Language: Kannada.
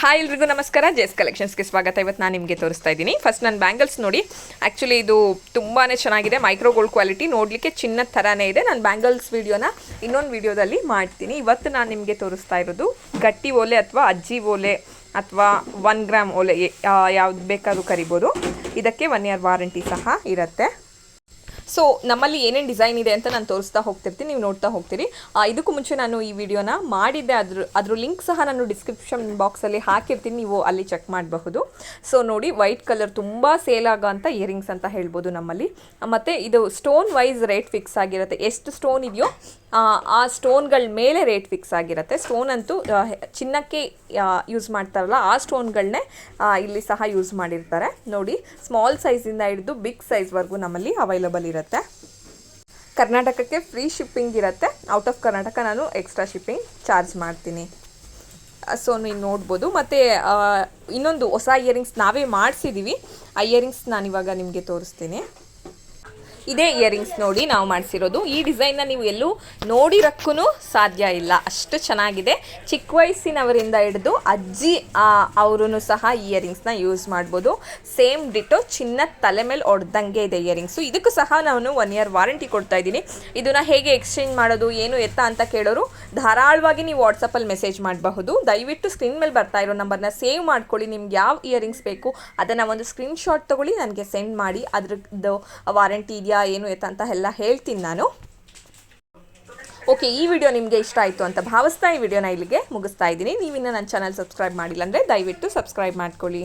ಹಾಯ್ ಎಲ್ರಿಗೂ ನಮಸ್ಕಾರ. ಜೆಸ್ ಕಲೆಕ್ಷನ್ಸ್ಗೆ ಸ್ವಾಗತ. ಇವತ್ತು ನಾನು ನಿಮಗೆ ತೋರಿಸ್ತಾ ಇದ್ದೀನಿ. ಫಸ್ಟ್ ನಾನು ಬ್ಯಾಂಗಲ್ಸ್ ನೋಡಿ. ಆ್ಯಕ್ಚುಲಿ ಇದು ತುಂಬಾ ಚೆನ್ನಾಗಿದೆ. Micro gold quality. ನೋಡಲಿಕ್ಕೆ ಚಿನ್ನದ ಥರನೇ ಇದೆ. ನಾನು ಬ್ಯಾಂಗಲ್ಸ್ ವೀಡಿಯೋನ ಇನ್ನೊಂದು ವಿಡಿಯೋದಲ್ಲಿ ಮಾಡ್ತೀನಿ. ಇವತ್ತು ನಾನು ನಿಮಗೆ ತೋರಿಸ್ತಾ ಇರೋದು ಗಟ್ಟಿ ಓಲೆ ಅಥವಾ ಅಜ್ಜಿ ಓಲೆ ಅಥವಾ ಒನ್ ಗ್ರಾಮ್ ಓಲೆ ಯಾವ್ದು ಬೇಕಾದ್ರೂ ಕರಿಬೋದು. ಇದಕ್ಕೆ ಒನ್ ಇಯರ್ ವಾರಂಟಿ ಸಹ ಇರುತ್ತೆ. ಸೊ ನಮ್ಮಲ್ಲಿ ಏನೇನು ಡಿಸೈನ್ ಇದೆ ಅಂತ ನಾನು ತೋರಿಸ್ತಾ ಹೋಗ್ತಿರ್ತೀನಿ, ನೀವು ನೋಡ್ತಾ ಹೋಗ್ತೀರಿ. ಇದಕ್ಕೂ ಮುಂಚೆ ನಾನು ಈ ವಿಡಿಯೋನ ಮಾಡಿದ್ದೆ, ಅದ್ರ ಅದ್ರ ಲಿಂಕ್ ಸಹ ನಾನು ಡಿಸ್ಕ್ರಿಪ್ಷನ್ ಬಾಕ್ಸಲ್ಲಿ ಹಾಕಿರ್ತೀನಿ, ನೀವು ಅಲ್ಲಿ ಚೆಕ್ ಮಾಡಬಹುದು. ಸೊ ನೋಡಿ ವೈಟ್ ಕಲರ್ ತುಂಬ ಸೇಲ್ ಆಗೋಂಥ ಇಯರಿಂಗ್ಸ್ ಅಂತ ಹೇಳ್ಬೋದು ನಮ್ಮಲ್ಲಿ. ಮತ್ತು ಇದು ಸ್ಟೋನ್ ವೈಸ್ ರೇಟ್ ಫಿಕ್ಸ್ ಆಗಿರುತ್ತೆ. ಎಷ್ಟು ಸ್ಟೋನ್ ಇದೆಯೋ, ಆ ಸ್ಟೋನ್ಗಳ ಮೇಲೆ ರೇಟ್ ಫಿಕ್ಸ್ ಆಗಿರುತ್ತೆ. ಸ್ಟೋನ್ ಅಂತೂ ಚಿನ್ನಕ್ಕೆ ಯೂಸ್ ಮಾಡ್ತಾರಲ್ಲ, ಆ ಸ್ಟೋನ್ಗಳನ್ನೇ ಇಲ್ಲಿ ಸಹ ಯೂಸ್ ಮಾಡಿರ್ತಾರೆ. ನೋಡಿ ಸ್ಮಾಲ್ ಸೈಜಿಂದ ಹಿಡಿದು ಬಿಗ್ ಸೈಜ್ವರೆಗೂ ನಮ್ಮಲ್ಲಿ ಅವೈಲಬಲ್ ಇರುತ್ತೆ. ಕರ್ನಾಟಕಕ್ಕೆ ಫ್ರೀ ಶಿಪ್ಪಿಂಗ್ ಇರುತ್ತೆ. ಔಟ್ ಆಫ್ ಕರ್ನಾಟಕ ನಾನು ಎಕ್ಸ್ಟ್ರಾ ಶಿಪ್ಪಿಂಗ್ ಚಾರ್ಜ್ ಮಾಡ್ತೀನಿ. ಸೊ ನೀವು ನೋಡ್ಬೋದು. ಮತ್ತು ಇನ್ನೊಂದು ಹೊಸ ಇಯರಿಂಗ್ಸ್ ನಾವೇ ಮಾಡಿಸಿದ್ದೀವಿ ಆ ಇಯರಿಂಗ್ಸ್ ನಾನಿವಾಗ ನಿಮಗೆ ತೋರಿಸ್ತೀನಿ. ಇದೇ ಇಯರಿಂಗ್ಸ್ ನೋಡಿ ನಾವು ಮಾಡಿಸಿರೋದು. ಈ ಡಿಸೈನ್ನ ನೀವು ಎಲ್ಲೂ ನೋಡಿರಕ್ಕೂ ಸಾಧ್ಯ ಇಲ್ಲ. ಅಷ್ಟು ಚೆನ್ನಾಗಿದೆ. ಚಿಕ್ಕ ವಯಸ್ಸಿನವರಿಂದ ಹಿಡಿದು ಅಜ್ಜಿ ಅವರು ಸಹ ಇಯರಿಂಗ್ಸ್ನ ಯೂಸ್ ಮಾಡ್ಬೋದು. ಸೇಮ್ ಡಿಟೋ ಚಿನ್ನ ತಲೆ ಮೇಲೆ ಒಡ್ದಂಗೆ ಇದೆ ಇಯರಿಂಗ್ಸು ಇದಕ್ಕೂ ಸಹ ನಾನು ಒನ್ ಇಯರ್ ವಾರಂಟಿ ಕೊಡ್ತಾ ಇದ್ದೀನಿ. ಇದನ್ನು ಹೇಗೆ ಎಕ್ಸ್ಚೇಂಜ್ ಮಾಡೋದು, ಏನು ಎತ್ತ ಅಂತ ಕೇಳೋರು ಧಾರಾಳವಾಗಿ ನೀವು ವಾಟ್ಸಪ್ಪಲ್ಲಿ ಮೆಸೇಜ್ ಮಾಡಬಹುದು. ದಯವಿಟ್ಟು ಸ್ಕ್ರೀನ್ ಮೇಲೆ ಬರ್ತಾ ಇರೋ ನಂಬರ್ನ ಸೇವ್ ಮಾಡ್ಕೊಳ್ಳಿ. ನಿಮ್ಗೆ ಯಾವ ಇಯರಿಂಗ್ಸ್ ಬೇಕು, ಅದನ್ನು ಒಂದು ಸ್ಕ್ರೀನ್ಶಾಟ್ ತೊಗೊಳ್ಳಿ, ನನಗೆ ಸೆಂಡ್ ಮಾಡಿ. ಅದ್ರದ್ದು ವಾರಂಟಿ ಇದೆಯಾ ಏನು ಎತ್ತ ಅಂತ ಎಲ್ಲ ಹೇಳ್ತೀನಿ ನಾನು. ಓಕೆ ಈ ವಿಡಿಯೋ ನಿಮಗೆ ಇಷ್ಟ ಆಯಿತು ಅಂತ ಭಾವಿಸ್ತಾ ಈ ವಿಡಿಯೋನ ಇಲ್ಲಿಗೆ ಮುಗಿಸ್ತಾ ಇದ್ದೀನಿ. ನೀವಿನ್ನೂ ನನ್ನ ಚಾನಲ್ ಸಬ್ಸ್ಕ್ರೈಬ್ ಮಾಡಿಲ್ಲ ಅಂದರೆ ದಯವಿಟ್ಟು ಸಬ್ಸ್ಕ್ರೈಬ್ ಮಾಡ್ಕೊಳ್ಳಿ.